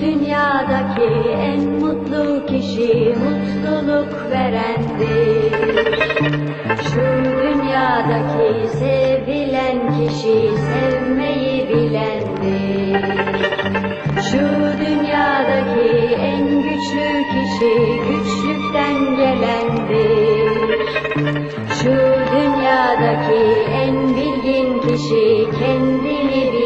Dünyadaki en mutlu kişi mutluluk verendir. Şu dünyadaki sevilen kişi sevmeyi bilendir. Şu dünyadaki en güçlü kişi güçlükten gelendir. Şu dünyadaki en bilgin kişi kendini bilendir.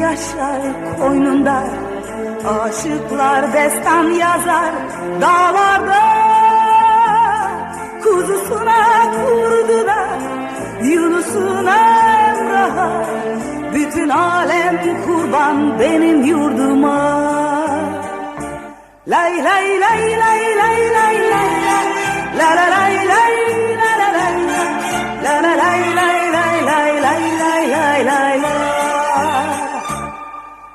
Yaşar koynunda Aşıklar destan yazar dağlarda Kuzusuna kurduna Yunus'una Emrah'a Bütün alem kurban benim yurduma Lay lay lay lay lay lay lay La la lay lay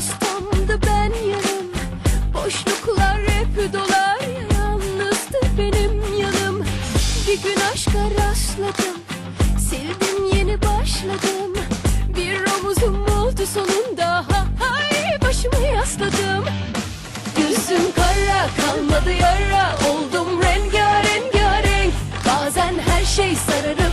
Tamdı ben yarım Boşluklar hep dolar. Yalnızdı benim yanım. Bir gün aşka rastladım. Sevdim yeni başladım. Bir omuzum oldu sonunda. Ha, Hay başımı yasladım. Gözüm kara kalmadı yara. Oldum rengarenk Bazen her şey sararıp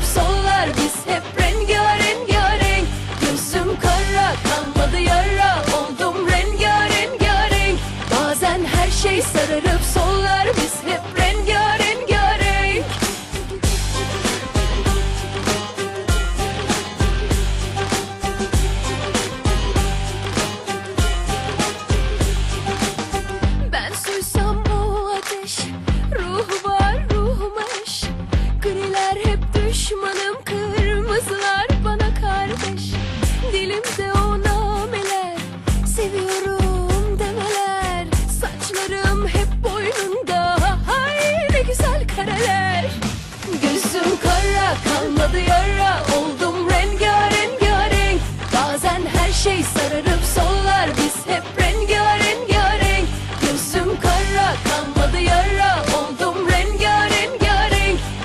şey sararıp sollar. Biz hep rengarenk Gözüm kara kalmadı yara. Oldum rengarenk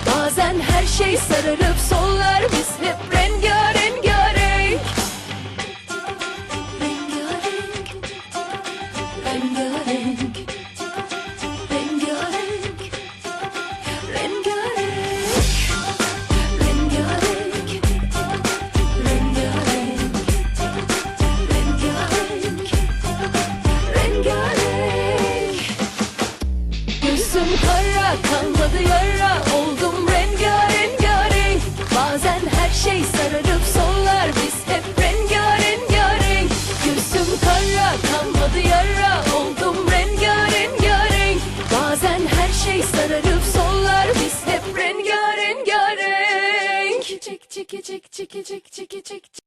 Bazen her şey sararıp sollar. Biz hep rengarenk Rengarenk Rengarenk yara Oldum rengarenk Bazen her şey sararıp sollar Biz hep rengarenk Gözüm kara kalmadı yara Oldum rengarenk Bazen her şey sararıp sollar Biz hep rengarenk Çek çek çek çek çek çek çek